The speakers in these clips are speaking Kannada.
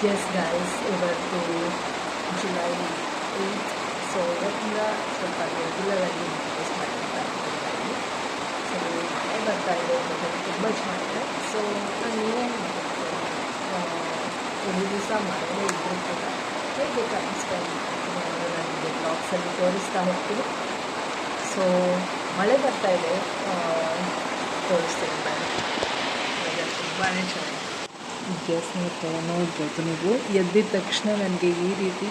ಎಸ್ ಗಾಯ್ಸ್ ಇವತ್ತು ಜುಲೈ ಏಯ್ಟ್ ಸೊ ಇವತ್ತಿಂದ ಸ್ವಲ್ಪ ರೆಗ್ಯುಲರ್ ಆಗಿ ಫೋಕಸ್ ಮಾಡ್ತಾ ಇದ್ದೀನಿ ಸೊ ಮಳೆ ಬರ್ತಾ ಇದೆ ತುಂಬ ಚೆನ್ನಾಗಿದೆ ಸೊ ನಾನು ಏನು ಒಂದು ದಿವಸ ಮಳೆಯೇ ಇದ್ದರೂ ಕೂಡ ಹೇಗೆ ಟೈಮ್ ಸ್ಪೆಂಡ್ ಮಾಡ್ತೀನಿ ಅಂದರೆ ನನಗೆ ಬ್ಲಾಗ್ಸಲ್ಲಿ ತೋರಿಸ್ತಾ ಹೋಗ್ತೀನಿ ಸೊ ಮಳೆ ಬರ್ತಾ ಇದೆ ತೋರಿಸ್ತೀನಿ ಬನ್ನಿ ತುಂಬಾ ಚೆನ್ನಾಗಿದೆ ಈಗ ಸ್ನೇಹಿತರೆ ನೋಡ್ಬೋದು ನೀವು. ಎದ್ದಿದ ತಕ್ಷಣ ನನಗೆ ಈ ರೀತಿ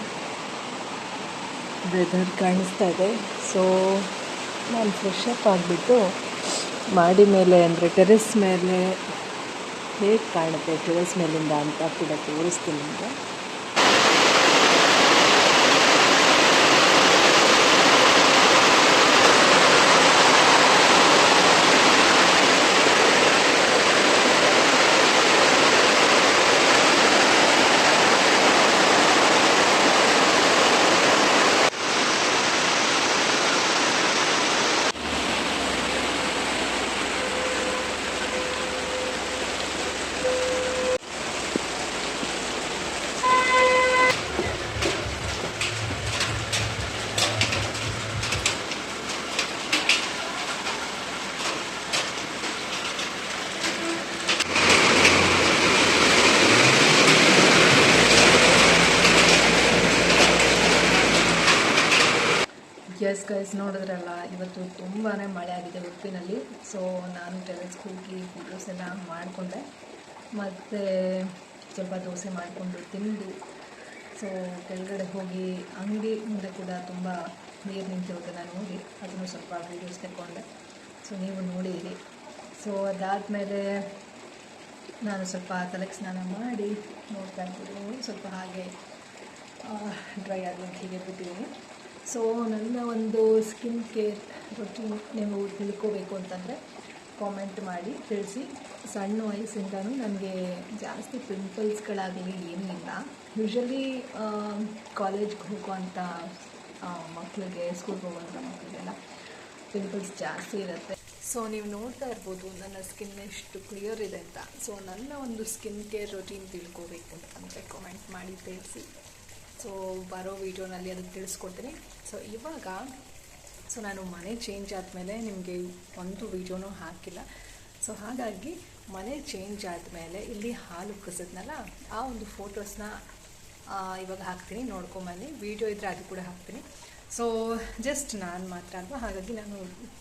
ವೆದರ್ ಕಾಣಿಸ್ತಾ ಇದೆ. ಸೊ ನಾನು ಫ್ರೆಶ್ ಅಪ್ ಆಗಿಬಿಟ್ಟು ಮಾಡಿ ಮೇಲೆ ಅಂದರೆ ಟೆರೆಸ್ ಮೇಲೆ ಹೇಗೆ ಕಾಣುತ್ತೆ ಟೆರೆಸ್ ಮೇಲಿಂದ ಅಂತ ಕೂಡ ತೋರಿಸ್ತೀನಿ ನಿಮಗೆ. ಎಸ್ ಗೈಸ್ ನೋಡಿದ್ರಲ್ಲ, ಇವತ್ತು ತುಂಬಾ ಮಳೆ ಆಗಿದೆ ಉಡುಪಿನಲ್ಲಿ. ಸೊ ನಾನು ಟೆರೆಸ್ಗೆ ಹೋಗಿ ಫೋಟೋಸ್ ಎಲ್ಲ ಮಾಡಿಕೊಂಡೆ. ಮತ್ತು ಸ್ವಲ್ಪ ದೋಸೆ ಮಾಡಿಕೊಂಡು ತಿಂದು ಸೊ ಕೆಳಗಡೆ ಹೋಗಿ ಅಂಗಡಿ ಮುಂದೆ ಕೂಡ ತುಂಬ ನೀರು ನಿಂತಿರೋದನ್ನು ನೋಡಿ. ಅದನ್ನು ಸ್ವಲ್ಪ ವೀಡಿಯೋಸ್ ತೆಕ್ಕೊಂಡೆ. ಸೊ ನೀವು ನೋಡಿರಿ. ಸೊ ಅದಾದಮೇಲೆ ನಾನು ಸ್ವಲ್ಪ ತಲೆಗೆ ಸ್ನಾನ ಮಾಡಿ ನೋಡ್ತಾ ಇದ್ದೀನಿ ಸ್ವಲ್ಪ ಹಾಗೆ ಡ್ರೈ ಆಗಲಿ ಹೀಗೆ ಬಿಟ್ಟಿದ್ದೀನಿ. ಸೊ ನನ್ನ ಒಂದು ಸ್ಕಿನ್ ಕೇರ್ ರೊಟೀನ್ ನೀವು ತಿಳ್ಕೋಬೇಕು ಅಂತಂದರೆ ಕಾಮೆಂಟ್ ಮಾಡಿ, ತಿಳಿಸಿ. ಸಣ್ಣ ವಯಸ್ಸಿಂದನೂ ನನಗೆ ಜಾಸ್ತಿ ಪಿಂಪಲ್ಸ್ಗಳಾಗಲಿ ಏನೂ ಇಲ್ಲ. ಯೂಶ್ವಲಿ ಕಾಲೇಜ್ಗೆ ಹೋಗುವಂಥ ಮಕ್ಕಳಿಗೆ ಸ್ಕೂಲ್ಗೆ ಹೋಗುವಂಥ ಮಕ್ಕಳಿಗೆಲ್ಲ ಪಿಂಪಲ್ಸ್ ಜಾಸ್ತಿ ಇರುತ್ತೆ. ಸೊ ನೀವು ನೋಡ್ತಾ ಇರ್ಬೋದು ನನ್ನ ಸ್ಕಿನ್ ಎಷ್ಟು ಕ್ಲಿಯರ್ ಇದೆ ಅಂತ. ಸೊ ನನ್ನ ಒಂದು ಸ್ಕಿನ್ ಕೇರ್ ರೊಟೀನ್ ತಿಳ್ಕೋಬೇಕು ಅಂತಂದರೆ ಕಾಮೆಂಟ್ ಮಾಡಿ, ತಿಳಿಸಿ. ಸೊ ಬರೋ ವೀಡಿಯೋನಲ್ಲಿ ಅದಕ್ಕೆ ತಿಳಿಸ್ಕೊಡ್ತೀನಿ. ಸೊ ಇವಾಗ ಸೊ ನಾನು ಮನೆ ಚೇಂಜ್ ಆದಮೇಲೆ ನಿಮಗೆ ಒಂದು ವೀಡಿಯೋನೂ ಹಾಕಿಲ್ಲ. ಸೊ ಹಾಗಾಗಿ ಮನೆ ಚೇಂಜ್ ಆದಮೇಲೆ ಇಲ್ಲಿ ಹಾಲು ಕಸದ್ನಲ್ಲ, ಆ ಒಂದು ಫೋಟೋಸ್ನ ಇವಾಗ ಹಾಕ್ತೀನಿ. ನೋಡ್ಕೊಂಬನ್ನಿ ವೀಡಿಯೋ ಇದ್ದರೆ ಅದು ಕೂಡ ಹಾಕ್ತೀನಿ. ಸೊ ಜಸ್ಟ್ ನಾನು ಮಾತ್ರ ಅಲ್ವಾ? ಹಾಗಾಗಿ ನಾನು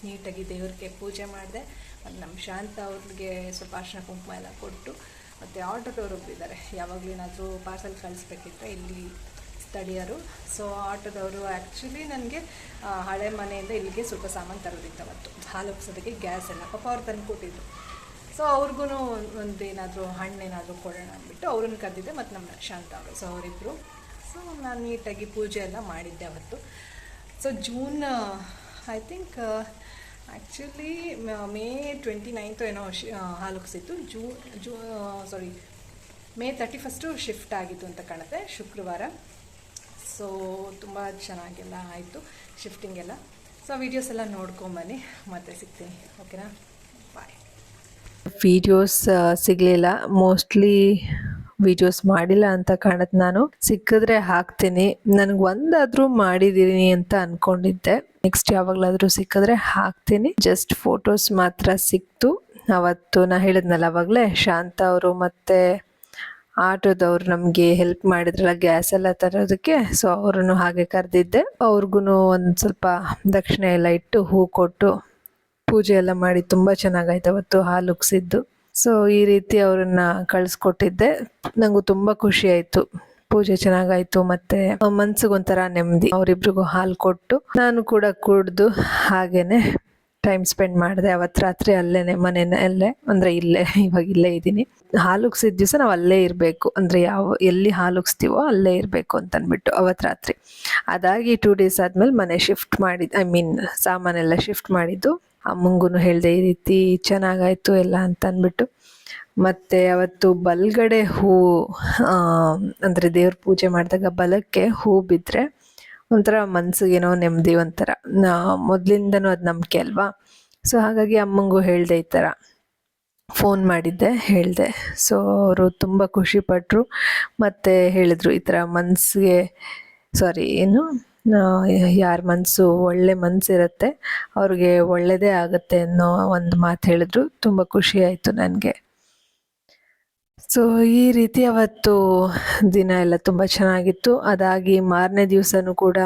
ನೀಟಾಗಿ ದೇವ್ರಿಗೆ ಪೂಜೆ ಮಾಡಿದೆ. ಮತ್ತು ನಮ್ಮ ಶಾಂತ ಅವ್ರಿಗೆ ಸ್ವಲ್ಪ ಅರ್ಶಿನ ಕುಂಕುಮ ಎಲ್ಲ ಕೊಟ್ಟು, ಮತ್ತು ಆಟೋದವ್ರು ಒಬ್ಬರಿದ್ದಾರೆ ಯಾವಾಗಲೂ ಏನಾದರೂ ಪಾರ್ಸಲ್ ಕಳಿಸ್ಬೇಕಿದ್ರೆ ಇಲ್ಲಿ ಸ್ಥಳೀಯರು. ಸೊ ಆಟೋದವರು ಆ್ಯಕ್ಚುಲಿ ನನಗೆ ಹಳೆ ಮನೆಯಿಂದ ಇಲ್ಲಿಗೆ ಸ್ವಲ್ಪ ಸಾಮಾನು ತರೋದಿತ್ತು ಅವತ್ತು. ಹಾಲು ಉಪ್ಸೋದಕ್ಕೆ ಗ್ಯಾಸ್ ಎಲ್ಲ. ಪಾಪ ಅವ್ರು ತಂದು ಕೊಟ್ಟಿದ್ರು. ಸೊ ಅವ್ರಿಗೂ ಒಂದು ಏನಾದರೂ ಹಣ್ಣು ಏನಾದರೂ ಕೊಡೋಣ ಅಂದ್ಬಿಟ್ಟು ಅವ್ರನ್ನ ಕರೆದಿದ್ದೆ, ಮತ್ತು ನಮ್ಮ ಶಾಂತ ಅವರು. ಸೊ ಅವರಿಬ್ಬರು ಸೊ ನಾನು ನೀಟಾಗಿ ಪೂಜೆ ಎಲ್ಲ ಮಾಡಿದ್ದೆ ಅವತ್ತು. So June I think actually May twenty ninth ಏನೋ ಶಿ ಹಾಲು ಉಕ್ಸಿತ್ತು ಜೂ zoo sorry May thirty first shift ಆಗಿತ್ತು ಅಂತ ಕಾಣುತ್ತೆ, ಶುಕ್ರವಾರ. ಸೊ ತುಂಬ ಚೆನ್ನಾಗೆಲ್ಲ ಆಯಿತು ಶಿಫ್ಟಿಂಗ್ ಎಲ್ಲ. ಸೊ ವೀಡಿಯೋಸ್ ಎಲ್ಲ ನೋಡ್ಕೊಂಬನ್ನಿ ಮತ್ತೆ ಸಿಗ್ತೀನಿ. ಓಕೆನಾ ಬಾಯ್ ವಿಡಿಯೋಸ್ ಸಿಗಲಿಲ್ಲ. ಮೋಸ್ಟ್ಲಿ ವಿಡಿಯೋಸ್ ಮಾಡಿಲ್ಲ ಅಂತ ಕಾಣುತ್ತೆ ನಾನು. ಸಿಕ್ಕಿದ್ರೆ ಹಾಕ್ತೀನಿ. ನನಗೆ ಒಂದಾದರೂ ಮಾಡಿದ್ದೀನಿ ಅಂತ ಅನ್ಕೊಂಡಿದ್ದೆ. ನೆಕ್ಸ್ಟ್ ಯಾವಾಗಲಾದರೂ ಸಿಕ್ಕಿದ್ರೆ ಹಾಕ್ತೀನಿ. ಜಸ್ಟ್ ಫೋಟೋಸ್ ಮಾತ್ರ ಸಿಕ್ತು. ಅವತ್ತು ನಾ ಹೇಳಿದ್ನಲ್ಲ, ಅವಾಗಲೇ ಶಾಂತ ಅವರು ಮತ್ತೆ ಆಟೋದವ್ರು ನಮಗೆ ಹೆಲ್ಪ್ ಮಾಡಿದ್ರಲ್ಲ ಗ್ಯಾಸ್ ಎಲ್ಲ ತರೋದಕ್ಕೆ ಸೊ ಅವರನ್ನು ಹಾಗೆ ಕರೆದಿದ್ದೆ. ಅವ್ರಿಗೂ ಒಂದು ಸ್ವಲ್ಪ ದಕ್ಷಿಣೆ ಎಲ್ಲ ಇಟ್ಟು ಹೂ ಕೊಟ್ಟು ಪೂಜೆ ಎಲ್ಲ ಮಾಡಿ ತುಂಬ ಚೆನ್ನಾಗಾಯ್ತು ಅವತ್ತು, ಹಾಲು ಉಗ್ಸಿದ್ದು. ಸೊ ಈ ರೀತಿ ಅವ್ರನ್ನ ಕಳಿಸ್ಕೊಟ್ಟಿದ್ದೆ. ನನಗೂ ತುಂಬ ಖುಷಿ ಆಯ್ತು. ಪೂಜೆ ಚೆನ್ನಾಗಾಯ್ತು ಮತ್ತೆ ಮನ್ಸಿಗೊಂಥರ ನೆಮ್ಮದಿ. ಅವರಿಬ್ರಿಗೂ ಹಾಲು ಕೊಟ್ಟು ನಾನು ಕೂಡ ಕುಡ್ದು ಹಾಗೇನೆ ಟೈಮ್ ಸ್ಪೆಂಡ್ ಮಾಡಿದೆ ಅವತ್ತು ರಾತ್ರಿ ಅಲ್ಲೇನೆ ಮನೆಯಲ್ಲೇ ಅಂದ್ರೆ ಇಲ್ಲೇ, ಇವಾಗ ಇಲ್ಲೇ ಇದ್ದೀನಿ. ಹಾಲುಗ್ಸಿದ ದಿವಸ ನಾವು ಅಲ್ಲೇ ಇರಬೇಕು. ಅಂದ್ರೆ ಯಾವ, ಎಲ್ಲಿ ಹಾಲು ಉಗ್ಸ್ತೀವೋ ಅಲ್ಲೇ ಇರಬೇಕು ಅಂತ ಅಂದ್ಬಿಟ್ಟು ಅವತ್ತು ರಾತ್ರಿ. ಅದಾಗಿ ಟೂ ಡೇಸ್ ಆದ್ಮೇಲೆ ಮನೆ ಶಿಫ್ಟ್ ಮಾಡಿದ್ ಐ ಮೀನ್ ಸಾಮಾನೆಲ್ಲ ಶಿಫ್ಟ್ ಮಾಡಿದ್ದು. ಅಮ್ಮಂಗೂ ಹೇಳ್ದೆ ಈ ರೀತಿ ಚೆನ್ನಾಗಾಯ್ತು ಎಲ್ಲ ಅಂತ ಅಂದ್ಬಿಟ್ಟು ಮತ್ತೆ ಅವತ್ತು ಬಲ್ಗಡೆ ಹೂ ಅಂದ್ರೆ ದೇವ್ರ ಪೂಜೆ ಮಾಡಿದಾಗ ಬಲಕ್ಕೆ ಹೂ ಬಿದ್ದರೆ ಒಂಥರ ಮನ್ಸಿಗೇನೋ ನೆಮ್ಮದಿ ಒಂಥರ. ಮೊದಲಿಂದನೂ ಅದು ನಂಬಿಕೆ ಅಲ್ವಾ? ಸೊ ಹಾಗಾಗಿ ಅಮ್ಮಂಗೂ ಹೇಳಿದೆ ಈ ಥರ ಫೋನ್ ಮಾಡಿದ್ದೆ, ಹೇಳಿದೆ. ಸೊ ಅವರು ತುಂಬ ಖುಷಿಪಟ್ಟರು ಮತ್ತು ಹೇಳಿದರು ಈ ಥರ ಮನಸ್ಸಿಗೆ ಸಾರಿ ಏನು? ಯಾರ ಮನಸ್ಸು ಒಳ್ಳೆ ಮನಸ್ಸಿರುತ್ತೆ ಅವ್ರಿಗೆ ಒಳ್ಳೆಯದೇ ಆಗುತ್ತೆ ಅನ್ನೋ ಒಂದು ಮಾತು ಹೇಳಿದ್ರು. ತುಂಬ ಖುಷಿ ಆಯಿತು ನನಗೆ. ಸೊ ಈ ರೀತಿ ಅವತ್ತು ದಿನ ಎಲ್ಲ ತುಂಬ ಚೆನ್ನಾಗಿತ್ತು. ಅದಾಗಿ ಮಾರನೇ ದಿವಸನೂ ಕೂಡ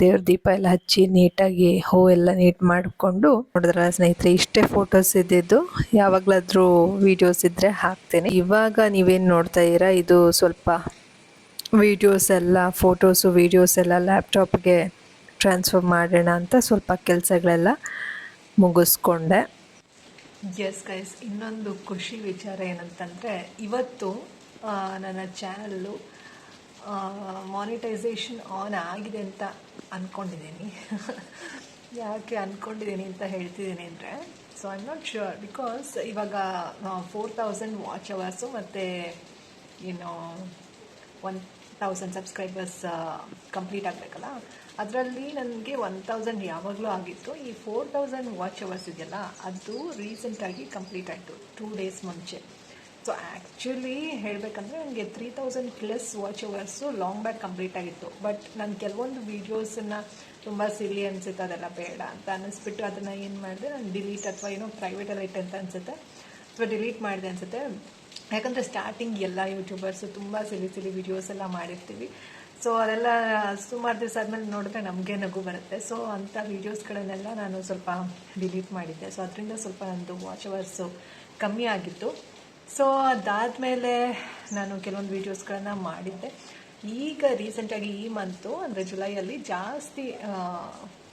ದೇವ್ರ ದೀಪ ಎಲ್ಲ ಹಚ್ಚಿ ನೀಟಾಗಿ ಹೂ ಎಲ್ಲ ನೀಟ್ ಮಾಡಿಕೊಂಡು ನೋಡಿದ್ರಲ್ಲ ಸ್ನೇಹಿತರೆ, ಇಷ್ಟೇ ಫೋಟೋಸ್ ಇದ್ದಿದ್ದು. ಯಾವಾಗಲಾದರೂ ವಿಡಿಯೋಸ್ ಇದ್ದರೆ ಹಾಕ್ತೇನೆ. ಇವಾಗ ನೀವೇನು ನೋಡ್ತಾ ಇದ್ದೀರಾ? ಇದು ಸ್ವಲ್ಪ ವೀಡಿಯೋಸ್ ಎಲ್ಲ ಫೋಟೋಸು ವೀಡಿಯೋಸ್ ಎಲ್ಲ ಲ್ಯಾಪ್ಟಾಪ್ಗೆ ಟ್ರಾನ್ಸ್ಫರ್ ಮಾಡೋಣ ಅಂತ ಸ್ವಲ್ಪ ಕೆಲಸಗಳೆಲ್ಲ ಮುಗಿಸ್ಕೊಂಡೆ. ಎಸ್ ಗೈಸ್ ಇನ್ನೊಂದು ಖುಷಿ ವಿಚಾರ ಏನಂತಂದರೆ, ಇವತ್ತು ನನ್ನ ಚಾನಲ್ಲು ಮಾನಿಟೈಸೇಷನ್ ಆನ್ ಆಗಿದೆ ಅಂತ ಅಂದ್ಕೊಂಡಿದ್ದೀನಿ ಯಾಕೆ ಅಂದ್ಕೊಂಡಿದ್ದೀನಿ ಅಂತ ಹೇಳ್ತಿದ್ದೀನಿ ಅಂದರೆ so I not sure because ಇವಾಗ ಫೋರ್ ತೌಸಂಡ್ ವಾಚ್ ಅವರ್ಸು ಮತ್ತು ಏನು ಒನ್ ತೌಸಂಡ್ ಸಬ್ಸ್ಕ್ರೈಬರ್ಸ್ ಕಂಪ್ಲೀಟ್ ಆಗಬೇಕಲ್ಲ? ಅದರಲ್ಲಿ ನನಗೆ ಒನ್ ತೌಸಂಡ್ ಯಾವಾಗಲೂ ಆಗಿತ್ತು. ಈ ಫೋರ್ ತೌಸಂಡ್ ವಾಚ್ ಅವರ್ಸ್ ಇದೆಯಲ್ಲ, ಅದು ರೀಸೆಂಟಾಗಿ ಕಂಪ್ಲೀಟ್ ಆಯಿತು ಟೂ ಡೇಸ್ ಮುಂಚೆ. ಸೊ ಆ್ಯಕ್ಚುಲಿ ಹೇಳಬೇಕಂದ್ರೆ ನನಗೆ three thousand plus watch hours long back complete ಆಗಿತ್ತು. ಬಟ್ ನಾನು ಕೆಲವೊಂದು ವೀಡಿಯೋಸನ್ನು ತುಂಬ ಸಿಲಿ ಅನಿಸುತ್ತೆ, ಅದೆಲ್ಲ ಬೇಡ ಅಂತ ಅನ್ನಿಸ್ಬಿಟ್ಟು ಅದನ್ನು ಏನು ಮಾಡಿದೆ, ನಾನು ಡಿಲೀಟ್ ಅಥವಾ ಏನೋ ಪ್ರೈವೇಟಲ್ಲಿ ಇಟ್ಟಂತ ಅನಿಸುತ್ತೆ. ಅಥವಾ ಡಿಲೀಟ್ ಮಾಡಿದೆ ಅನಿಸುತ್ತೆ. ಯಾಕಂದರೆ ಸ್ಟಾರ್ಟಿಂಗ್ ಎಲ್ಲ ಯೂಟ್ಯೂಬರ್ಸು ತುಂಬ ಸಿಲಿ ಸಿಲಿ ವಿಡಿಯೋಸ್ ಎಲ್ಲ ಮಾಡಿರ್ತೀವಿ. ಸೊ ಅದೆಲ್ಲ ಸುಮಾರು ದಿವಸ ಆದಮೇಲೆ ನೋಡಿದ್ರೆ ನಮಗೆ ನಗು ಬರುತ್ತೆ. ಸೊ ಅಂಥ ವೀಡಿಯೋಸ್ಗಳನ್ನೆಲ್ಲ ನಾನು ಸ್ವಲ್ಪ ಡಿಲೀಟ್ ಮಾಡಿದ್ದೆ. ಸೊ ಅದರಿಂದ ಸ್ವಲ್ಪ ನಂದು ವಾಚ್ ಅವರ್ಸು ಕಮ್ಮಿ ಆಗಿತ್ತು. ಸೊ ಅದಾದಮೇಲೆ ನಾನು ಕೆಲವೊಂದು ವೀಡಿಯೋಸ್ಗಳನ್ನು ಮಾಡಿದ್ದೆ. ಈಗ ರೀಸೆಂಟಾಗಿ ಈ ಮಂತು ಅಂದರೆ ಜುಲೈಯಲ್ಲಿ ಜಾಸ್ತಿ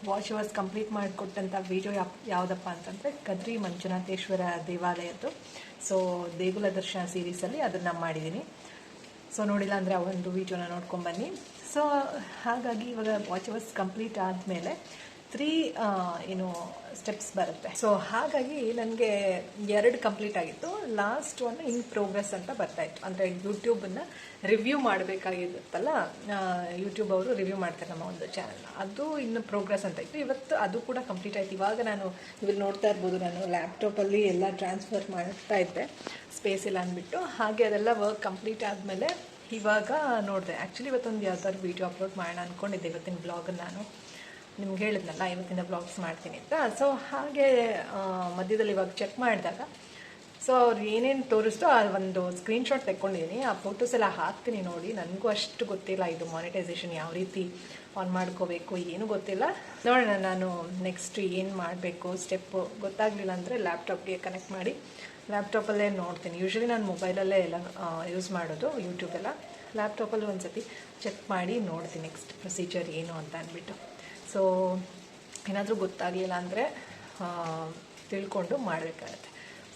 ವಾಚ್ ಅವರ್ಸ್ ಕಂಪ್ಲೀಟ್ ಮಾಡಿಕೊಟ್ಟಂಥ ವೀಡಿಯೋ ಯಾವ ಯಾವುದಪ್ಪ ಅಂತಂದರೆ ಕದ್ರಿ ಮಂಜುನಾಥೇಶ್ವರ ದೇವಾಲಯದ್ದು. ಸೊ ದೇಗುಲ ದರ್ಶನ ಸೀರೀಸಲ್ಲಿ ಅದನ್ನು ಮಾಡಿದ್ದೀನಿ ಸೊ ನೋಡಿಲ್ಲ ಅಂದರೆ ಆ ಒಂದು ವೀಡಿಯೋನ ನೋಡ್ಕೊಂಬನ್ನಿ ಸೊ ಹಾಗಾಗಿ ಇವಾಗ ವಾಚ್ ಅವರ್ಸ್ ಕಂಪ್ಲೀಟ್ ಆದಮೇಲೆ ತ್ರೀ ಏನು ಸ್ಟೆಪ್ಸ್ ಬರುತ್ತೆ. ಸೊ ಹಾಗಾಗಿ ನನಗೆ ಎರಡು ಕಂಪ್ಲೀಟ್ ಆಗಿತ್ತು. ಲಾಸ್ಟ್ ಒನ್ ಇನ್ ಪ್ರೋಗ್ರೆಸ್ ಅಂತ ಬರ್ತಾಯಿತ್ತು ಅಂದರೆ ಯೂಟ್ಯೂಬನ್ನು ರಿವ್ಯೂ ಮಾಡಬೇಕಾಗಿರುತ್ತಲ್ಲ ಯೂಟ್ಯೂಬ್ ಅವರು ರಿವ್ಯೂ ಮಾಡ್ತಾರೆ ನಮ್ಮ ಒಂದು ಚಾನಲ್ನ ಅದು ಇನ್ನು ಪ್ರೋಗ್ರೆಸ್ ಅಂತ ಇತ್ತು. ಇವತ್ತು ಅದು ಕೂಡ ಕಂಪ್ಲೀಟ್ ಆಯಿತು. ಇವಾಗ ನಾನು ಇವಾಗ ನೋಡ್ತಾ ಇರ್ಬೋದು, ನಾನು ಲ್ಯಾಪ್ಟಾಪಲ್ಲಿ ಎಲ್ಲ ಟ್ರಾನ್ಸ್ಫರ್ ಮಾಡ್ತಾ ಇದ್ದೆ. ಸ್ಪೇಸ್ ಇಲ್ಲ ಅಂದ್ಬಿಟ್ಟು. ಹಾಗೆ ಅದೆಲ್ಲ ವರ್ಕ್ ಕಂಪ್ಲೀಟ್ ಆದಮೇಲೆ ಇವಾಗ ನೋಡಿದೆ. ಆ್ಯಕ್ಚುಲಿ ಇವತ್ತೊಂದು ಯಾವ್ದಾದ್ರು ವೀಡಿಯೋ ಅಪ್ಲೋಡ್ ಮಾಡೋಣ ಅಂದ್ಕೊಂಡಿದ್ದೆ ಇವತ್ತಿನ ಬ್ಲಾಗನ್ನು ನಾನು. ನಿಮ್ಗೆ ಹೇಳಿದ್ನಲ್ಲ, ಇವತ್ತಿಂದ ಬ್ಲಾಗ್ಸ್ ಮಾಡ್ತೀನಿ ಅಂತ. ಸೊ ಹಾಗೆ ಮಧ್ಯದಲ್ಲಿ ಇವಾಗ ಚೆಕ್ ಮಾಡಿದಾಗ ಸೊ ಅವ್ರು ಏನೇನು ತೋರಿಸ್ತೋ ಆ ಒಂದು ಸ್ಕ್ರೀನ್ಶಾಟ್ ತೆಕ್ಕೊಂಡಿದ್ದೀನಿ ಆ ಫೋಟೋಸ್ ಎಲ್ಲ ಹಾಕ್ತೀನಿ ನೋಡಿ. ನನಗೂ ಅಷ್ಟು ಗೊತ್ತಿಲ್ಲ ಇದು ಮಾನಿಟೈಸೇಷನ್ ಯಾವ ರೀತಿ ಆನ್ ಮಾಡ್ಕೋಬೇಕು, ಏನು ಗೊತ್ತಿಲ್ಲ. ನೋಡೋಣ ನಾನು ನೆಕ್ಸ್ಟ್ ಏನು ಮಾಡಬೇಕು ಸ್ಟೆಪ್ಪು ಗೊತ್ತಾಗಲಿಲ್ಲ ಅಂದರೆ ಲ್ಯಾಪ್ಟಾಪ್ಗೆ ಕನೆಕ್ಟ್ ಮಾಡಿ. ಲ್ಯಾಪ್ಟಾಪಲ್ಲೇ ನೋಡ್ತೀನಿ. ಯೂಶ್ವಲಿ ನಾನು ಮೊಬೈಲಲ್ಲೇ ಎಲ್ಲ ಯೂಸ್ ಮಾಡೋದು ಯೂಟ್ಯೂಬೆಲ್ಲ ಲ್ಯಾಪ್ಟಾಪಲ್ಲಿ ಒಂದು ಸತಿ ಚೆಕ್ ಮಾಡಿ ನೋಡ್ತೀನಿ ನೆಕ್ಸ್ಟ್ ಪ್ರೊಸೀಜರ್ ಏನು ಅಂತ ಅಂದ್ಬಿಟ್ಟು. ಸೊ, ಏನಾದರೂ ಗೊತ್ತಾಗಲಿಲ್ಲ ಅಂದರೆ ತಿಳ್ಕೊಂಡು ಮಾಡಬೇಕಾಗತ್ತೆ.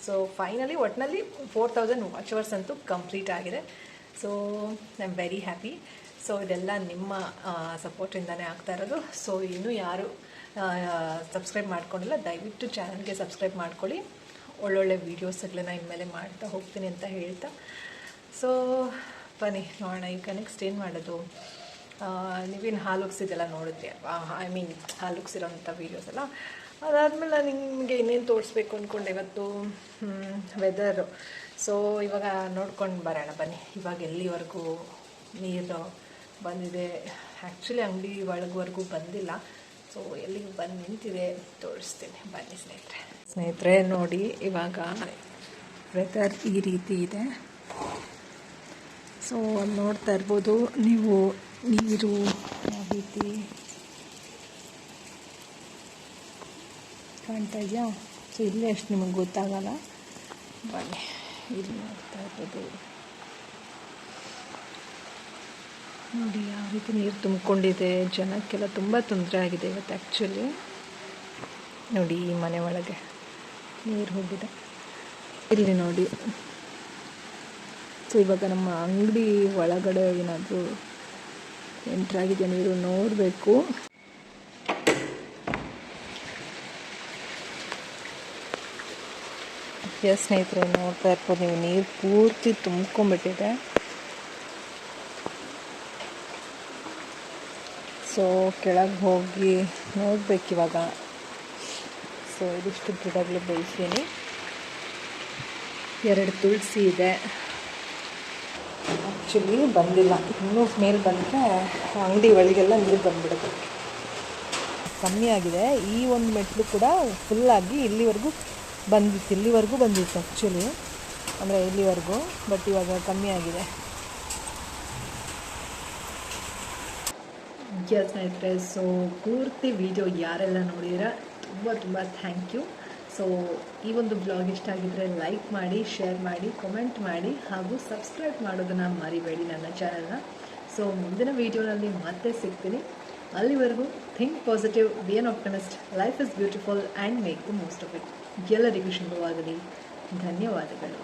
ಸೊ ಫೈನಲಿ ಒಟ್ಟಿನಲ್ಲಿ ಫೋರ್ ತೌಸಂಡ್ ವಾಚ್ ಅವರ್ಸ್ ಅಂತೂ ಕಂಪ್ಲೀಟ್ ಆಗಿದೆ. So I am very happy so ಇದೆಲ್ಲ ನಿಮ್ಮ ಸಪೋರ್ಟಿಂದನೇ ಆಗ್ತಾ ಇರೋದು. ಸೊ ಇನ್ನೂ ಯಾರು ಸಬ್ಸ್ಕ್ರೈಬ್ ಮಾಡ್ಕೊಂಡಿಲ್ಲ, ದಯವಿಟ್ಟು ಚಾನಲ್ಗೆ ಸಬ್ಸ್ಕ್ರೈಬ್ ಮಾಡ್ಕೊಳ್ಳಿ. ಒಳ್ಳೊಳ್ಳೆ ವೀಡಿಯೋಸ್ಗಳನ್ನ ಇನ್ಮೇಲೆ ಮಾಡ್ತಾ ಹೋಗ್ತೀನಿ ಅಂತ ಹೇಳ್ತಾ. ಸೊ ಬನ್ನಿ, ನೋಡೋಣ, ಈಗ ನೆಕ್ಸ್ಟ್ ಏನು ಮಾಡೋದು? ನೀವೇನು ಹಾಲು ಉಗ್ಸಿದೆಲ್ಲ ನೋಡಿದ್ರಿ ಅಲ್ವಾ? ಐ ಮೀನ್ ಹಾಲು ಉಗ್ಸಿರೋಂಥ ವೀಡಿಯೋಸ್ ಎಲ್ಲ. ಅದಾದಮೇಲೆ ನಾನು ನಿಮಗೆ ಇನ್ನೇನು ತೋರಿಸ್ಬೇಕು ಅಂದ್ಕೊಂಡೆ ಇವತ್ತು ವೆದರು ಸೊ ಇವಾಗ ನೋಡ್ಕೊಂಡು ಬರೋಣ, ಬನ್ನಿ. ಇವಾಗ ಎಲ್ಲಿವರೆಗೂ ನೀರು ಬಂದಿದೆ. ಆ್ಯಕ್ಚುಲಿ ಅಂಗಡಿ ಒಳಗವರೆಗೂ ಬಂದಿಲ್ಲ. ಸೊ ಎಲ್ಲಿಗೆ ಬಂದು ನಿಂತಿದೆ ತೋರಿಸ್ತೀನಿ. ಬನ್ನಿ ಸ್ನೇಹಿತರೆ. ಸ್ನೇಹಿತರೆ, ನೋಡಿ, ಇವಾಗ ವೆದರ್ ಈ ರೀತಿ ಇದೆ. ಸೊ ನೋಡ್ತಾ ಇರ್ಬೋದು, ನೀವು ನೀರು ಯಾವ ರೀತಿ ಕಾಣ್ತಾ ಇದೆಯಾ? ಸೊ, ಇಲ್ಲೇ ಅಷ್ಟು ನಿಮಗೆ ಗೊತ್ತಾಗಲ್ಲ. ಬನ್ನಿ, ಇಲ್ಲಿ ನೋಡ್ತಾ ಇರ್ಬೋದು ನೋಡಿ ಯಾವ ರೀತಿ ನೀರು ತುಂಬಿಕೊಂಡಿದೆ. ಜನಕ್ಕೆಲ್ಲ ತುಂಬ ತೊಂದರೆ ಆಗಿದೆ ಇವತ್ತು ಆ್ಯಕ್ಚುಲಿ ನೋಡಿ, ಈ ಮನೆ ಒಳಗೆ ನೀರು ಹೋಗಿದೆ. ಇಲ್ಲಿ ನೋಡಿ. ಸೊ, ಇವಾಗ ನಮ್ಮ ಅಂಗಡಿ ಒಳಗಡೆ ಏನಾದರೂ ಎಂಟ್ರಾಗಿದೆ ನೀರು ನೋಡಬೇಕು. ಎಸ್ ಸ್ನೇಹಿತರೆ, ನೋಡ್ತಾ ಇರ್ಬೋದು ನೀವು, ನೀರು ಪೂರ್ತಿ ತುಂಬ್ಕೊಂಡ್ಬಿಟ್ಟಿದೆ ಸೊ ಕೆಳಗೆ ಹೋಗಿ ನೋಡ್ಬೇಕಿವಾಗ ಸೊ ಇದಿಷ್ಟು ಗಿಡಗಳು ಬೆಳೆಸೀನಿ ಎರಡು ತುಳಸಿ ಇದೆ. ಆ್ಯಕ್ಚುಲಿ ಬಂದಿಲ್ಲ. ಇನ್ನೂ ಮೇಲೆ ಬಂದರೆ ಅಂಗಡಿ ಒಳಗೆಲ್ಲ ನೀರು ಬಂದ್ಬಿಡುತ್ತೆ. ಕಮ್ಮಿ ಆಗಿದೆ. ಈ ಒಂದು ಮೆಟ್ಲು ಕೂಡ ಫುಲ್ಲಾಗಿ ಇಲ್ಲಿವರೆಗೂ ಬಂದಿತ್ತು. ಇಲ್ಲಿವರೆಗೂ ಬಂದಿತ್ತು ಆ್ಯಕ್ಚುಲಿ. ಅಂದರೆ ಇಲ್ಲಿವರೆಗೂ ಬಟ್ ಇವಾಗ ಕಮ್ಮಿ ಆಗಿದೆ. ಸ್ನೇಹಿತರೆ. ಸೊ ಪೂರ್ತಿ ವಿಡಿಯೋ ಯಾರೆಲ್ಲ ನೋಡಿದಿರ ತುಂಬ ತುಂಬ ಥ್ಯಾಂಕ್ ಯು ಸೊ ಈ ಒಂದು ಬ್ಲಾಗ್ ಇಷ್ಟ ಆಗಿದ್ರೆ ಲೈಕ್ ಮಾಡಿ ಶೇರ್ ಮಾಡಿ ಕಮೆಂಟ್ ಮಾಡಿ ಹಾಗೂ ಸಬ್ಸ್ಕ್ರೈಬ್ ಮಾಡೋದನ್ನು ಮರಿಬೇಡಿ ನನ್ನ ಚಾನಲ್ನ ಸೊ ಮುಂದಿನ ವೀಡಿಯೋನಲ್ಲಿ ಮತ್ತೆ ಸಿಗ್ತೀನಿ. ಅಲ್ಲಿವರೆಗೂ think positive be an optimist life is beautiful and make the most of it ಎಲ್ಲರಿಗೂ ಶುಭವಾಗಲಿ. ಧನ್ಯವಾದಗಳು.